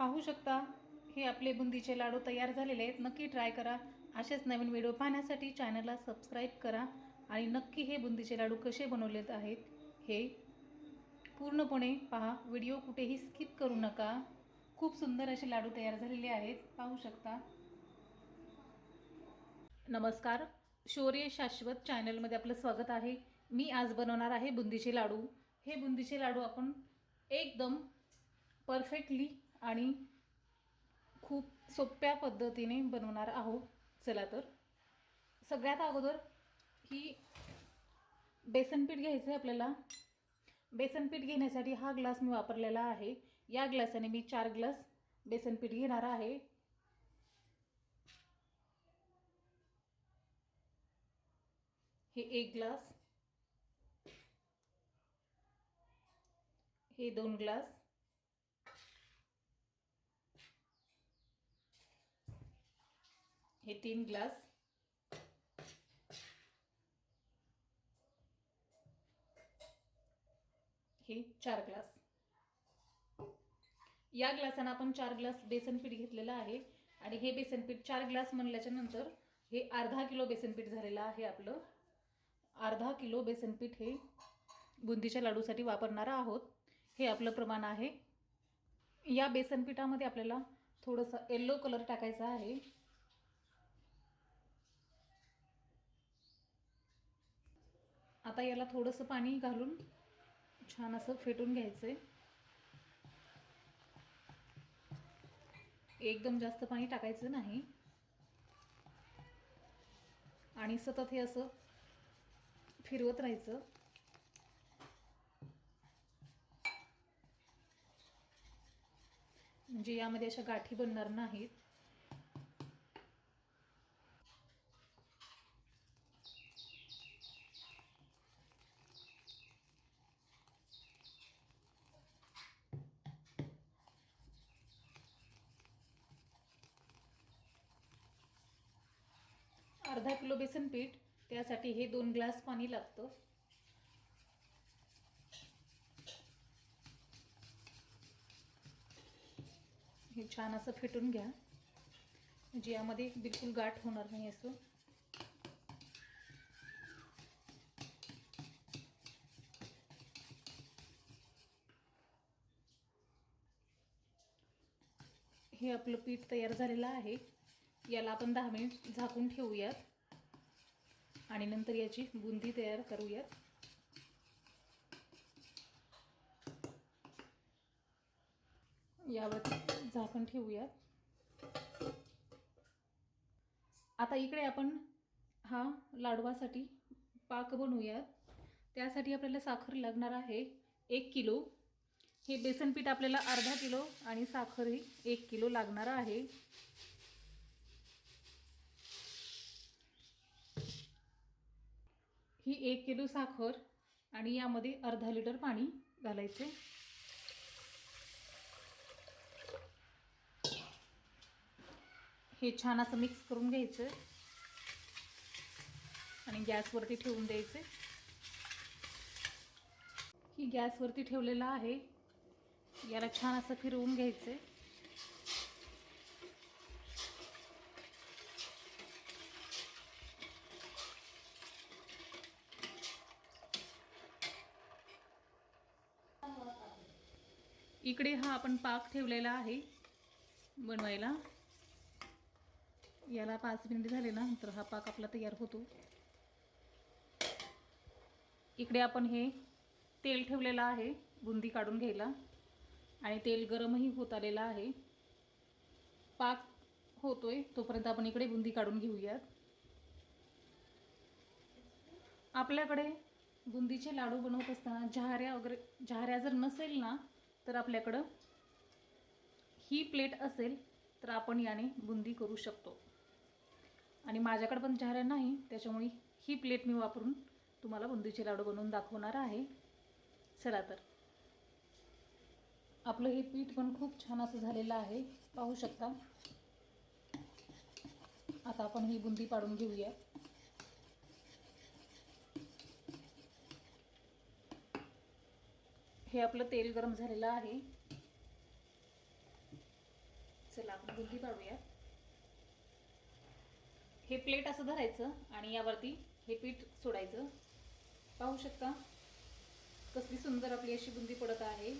पाहू शकता हे आपले बुंदीचे लाडू तयार झालेले आहेत. नक्की ट्राय करा. असेच नवीन व्हिडिओ पाहण्यासाठी चॅनलला सबस्क्राईब करा आणि नक्की हे बुंदीचे लाडू कसे बनवलेत आहेत हे पूर्णपणे पहा. व्हिडिओ कुठेही स्किप करू नका. खूप सुंदर असे लाडू तयार झालेले आहेत. पाहू शकता. नमस्कार. शौर्य शाश्वत चॅनलमध्ये आपलं स्वागत आहे. मी आज बनवणार आहे बुंदीचे लाडू. हे बुंदीचे लाडू आपण एकदम परफेक्टली आणि खूप सोप्या पद्धतीने बनवणार आहोत. चला तर. सगळ्यात अगोदर ही बेसनपीठ घ्यायचं आहे आपल्याला. बेसनपीठ घेण्यासाठी हा ग्लास मी वापरलेला आहे. या ग्लासाने मी चार ग्लास बेसनपीठ घेणार आहे. हे एक ग्लास. हे दोन ग्लास. हे तीन ग्लास. हे चार ग्लास. या ग्लासानं आपण चार ग्लास बेसन पीठ घेतलेलं आहे आणि हे बेसन पीठ चार ग्लास म्हणल्याच्या नंतर हे अर्धा किलो बेसन पीठ झालेलं आहे आपलं. अर्धा किलो बेसन पीठ हे बुंदीच्या लाडूसाठी वापरणार आहोत. हे आपलं प्रमाण आहे. या बेसन पिठामध्ये आपल्याला थोडंसं येल्लो कलर टाकायचा आहे. आता याला थोडंसं पाणी घालून छान असं फेटून घ्यायचं आहे एकदम जास्त पाणी टाकायचं नाही. आणि सतत हे असं फिरवत राहायचं. म्हणजे यामध्ये अशा गाठी बनणार नाहीत. अर्धा किलो बेसन पीठ त्यासाठी हे दोन ग्लास पाणी लागतं. हे छान असं फेटून घ्या. म्हणजे यामध्ये बिलकुल गाठ होणार नाही असं. हे आपलं पीठ तयार झालेलं आहे. याला आपण दहा मिनिट झाकून ठेवूयात. आणि नंतर याची बुंदी तयार करूयात. यावर झाकण ठेवूयात. आता इकडे आपण हा लाडवासाठी पाक बनवूयात. त्यासाठी आपल्याला साखर लागणार आहे एक किलो. हे बेसन पीठ आपल्याला अर्धा किलो आणि साखर ही एक किलो लागणार आहे. ही एक किलो साखर आणि यामध्ये अर्धा लिटर पाणी घालायचे. हे छान असं मिक्स करून घ्यायचं. आणि गॅसवरती ठेवून द्यायचे. ही गॅसवरती ठेवलेलं आहे. याला छान असं फिरवून घ्यायचं. इकडे हा आपण पाक ठेवलेला आहे बनवायला. याला पाच मिनिट झाले ना तर हा पाक आपला तयार होतो. इकडे आपण हे तेल ठेवलेलं आहे बुंदी काढून घ्यायला. आणि तेल गरमही होत आलेलं आहे. पाक होतोय तोपर्यंत आपण इकडे बुंदी काढून घेऊयात. आपल्याकडे बुंदीचे लाडू बनवत असताना जहाऱ्या वगैरे जहाऱ्या जर नसेल ना तर आपल्याकडं ही प्लेट असेल तर आपण याने बुंदी करू शकतो. आणि माझ्याकडे पण जहाऱ्या नाही त्याच्यामुळे ही प्लेट मी वापरून तुम्हाला बुंदीचे लाडू बनवून दाखवणार आहे. चला तर. आपलं हे पीठ पण खूप छान असं झालेलं आहे. पाहू शकता. आता आपण ही बुंदी पाडून घेऊया. हे आपलं तेल गरम झालेलं आहे. चला आपण बुंदी पाडूया. हे प्लेट असं धरायचं आणि यावरती हे पीठ सोडायचं. पाहू शकता कसली सुंदर आपली अशी बुंदी पडत आहे.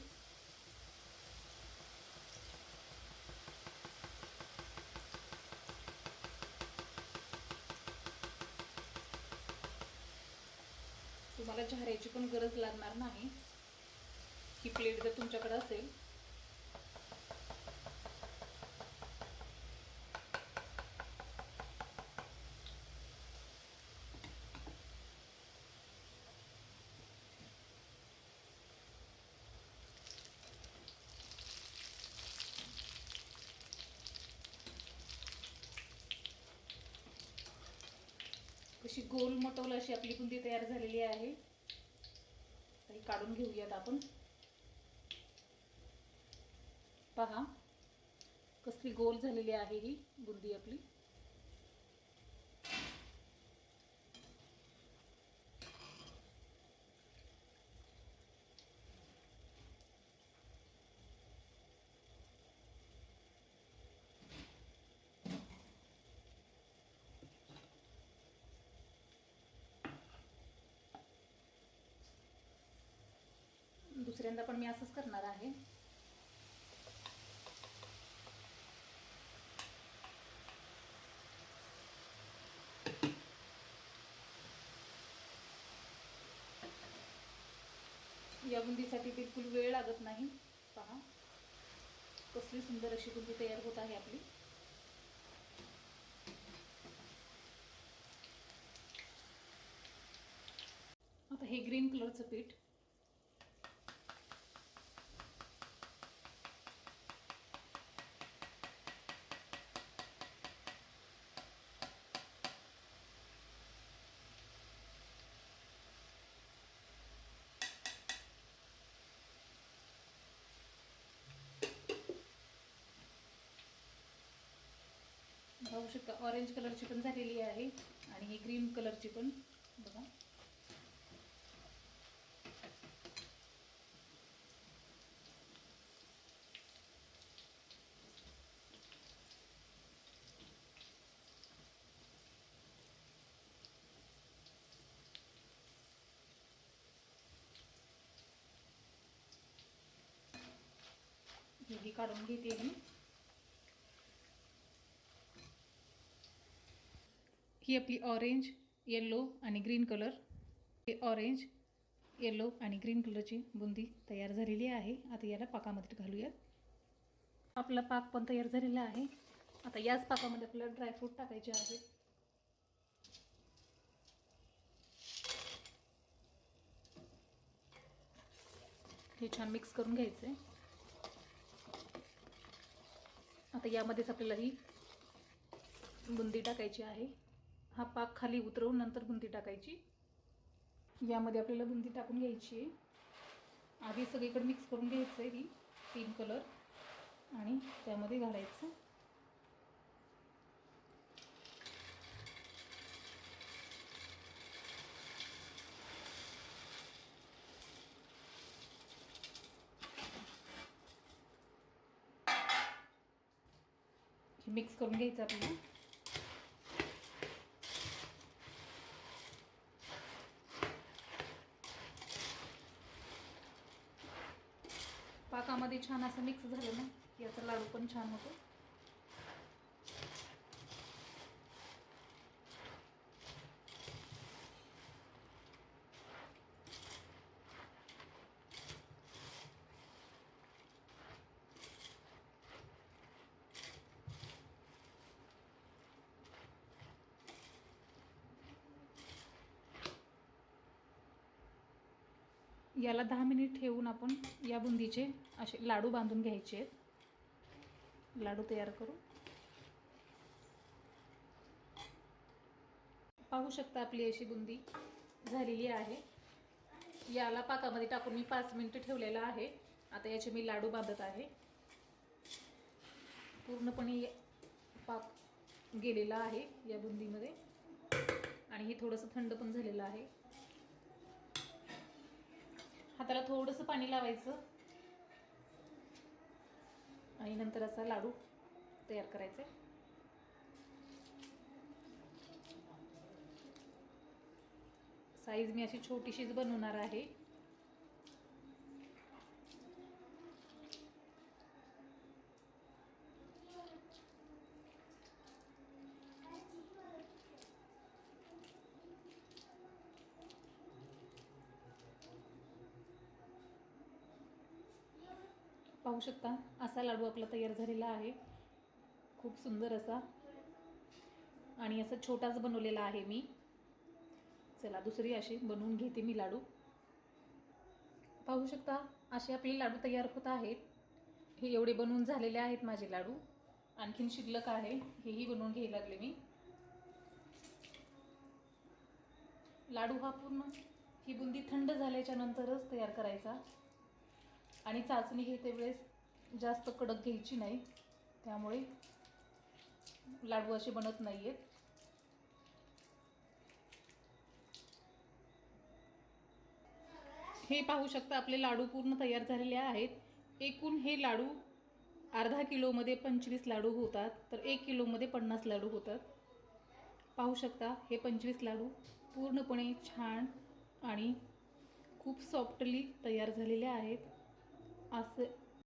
तुम्हाला झाऱ्याची पण गरज लागणार नाही. ही प्लेट जर तुमच्याकडे असेल. कशी गोल मटवलं अशी आपली बुंदी तयार झालेली आहे. काढून घेऊयात आपण. पहा. कसली गोल झालेली आहे ही बुंदी आपली. दुसऱ्यांदा पण मी असंच करणार आहे या बुंदीसाठी बिलकुल वेळ लागत नाही. पहा. कसली सुंदर अशी कुंती तयार होत आहे आपली. आता हे ग्रीन कलरचं पीठ. पाहू शकता ऑरेंज कलरची पण झालेली आहे. आणि ही ग्रीन कलरची पण. बघा. ही काढून घेते मी. ही आपली ऑरेंज येल्लो आणि ग्रीन कलर हे ऑरेंज येल्लो आणि ग्रीन कलरची बुंदी तयार झालेली आहे. आता याला पाकामध्ये घालूयात. आपला पाक पण तयार झालेला आहे. आता याच पाकामध्ये आपल्याला ड्रायफ्रूट टाकायचे आहे. हे छान मिक्स करून घ्यायचं. आहे आता यामध्येच आपल्याला ही बुंदी टाकायची आहे. हा पाक खाली उतरवून नंतर बुंदी टाकायची. यामध्ये आपल्याला बुंदी टाकून घ्यायची आहे. आधी सगळीकडे मिक्स करून घ्यायचं आहे ही तीन कलर आणि त्यामध्ये घालायचं. मिक्स करून घ्यायचं आपल्याला पाकामध्ये छान असं मिक्स झालं ना की याचा लाडू पण छान होतो. याला दहा मिनिट ठेवून आपण या बुंदीचे असे लाडू बांधून घ्यायचे आहेत. लाडू तयार करू पाहू शकता आपली अशी बुंदी झालेली आहे. याला पाकामध्ये टाकून मी पाच मिनिटं ठेवलेलं आहे. आता याचे मी लाडू बांधत आहे. पूर्णपणे पाक गेलेला आहे या बुंदीमध्ये. आणि हे थोडंसं थंड पण झालेलं आहे. हाताला थोडंसं पाणी लावायचं. आणि नंतर असा लाडू तयार करायचं आहे साईज मी अशी छोटीशीच बनवणार आहे. पाहू शकता असा लाडू आपला तयार झालेला आहे. खूप सुंदर असा. आणि असा छोटाच बनवलेला आहे मी. चला दुसरी अशी बनवून घेते मी लाडू. पाहू शकता असे आपले लाडू तयार होत आहेत. हे एवढे बनवून झालेले आहेत माझे लाडू. आणखीन शिल्लक आहे हेही बनवून घ्यायला लागले मी. लाडू हा पूर्ण ही बुंदी थंड झाल्याच्या नंतरच तयार करायचा. आणि चाचणी घेते वेळेस जास्त कडक घ्यायची नाही. त्यामुळे लाडू असे बनत नाही आहेत हे पाहू शकता आपले लाडू पूर्ण तयार झालेले आहेत. एकूण हे लाडू अर्धा किलोमध्ये पंचवीस लाडू होतात तर एक किलोमध्ये पन्नास लाडू होतात. पाहू शकता हे पंचवीस लाडू पूर्णपणे छान आणि खूप सॉफ्टली तयार झालेले आहेत. असे